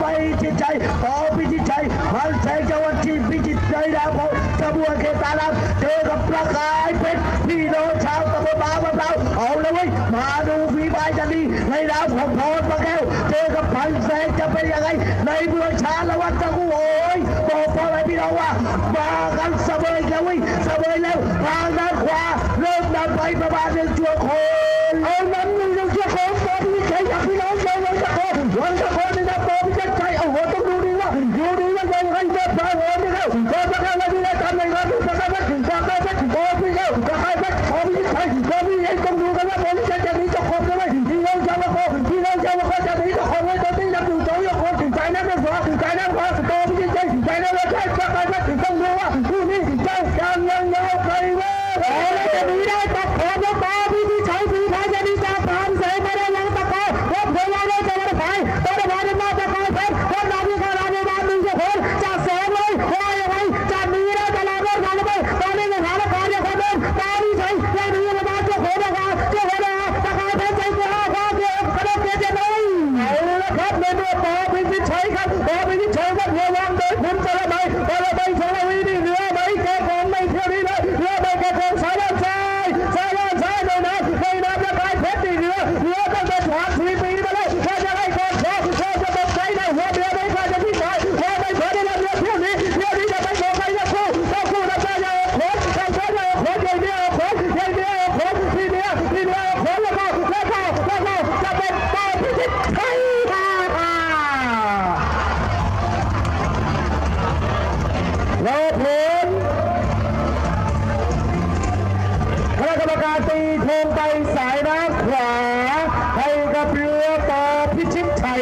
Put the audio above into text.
ไปจิตใจประมาดูวีใบจันทีไม่ดาวผู้พ่อมาเกลือเท่ากับพันเสกจะเป็นยังไงนี่เราชาวลวกตะกูโอยบ่พอเลยพี่ดาวบ้ากันสบายแล้ววิสบายแล้วทางนั้นขวาเริ่มนำไปประมาณหนึ่งชั่วโคงเอานั้ำ ยังเชื่อผมปอพิชัยจากพี่น้องชาววังตะโกวังตะโกนี่นะปอพิชัยเอาหัวต้องดูดีว่าดูดีว่ายังไงเดือดร้อน ครับในเมื่อปอเป็นวิชัยครับปอเป็นวิชัย รอผลคณะกรรมการตีโงไปสายน้ำขวาให้กับเรือต่อพิชิตชัย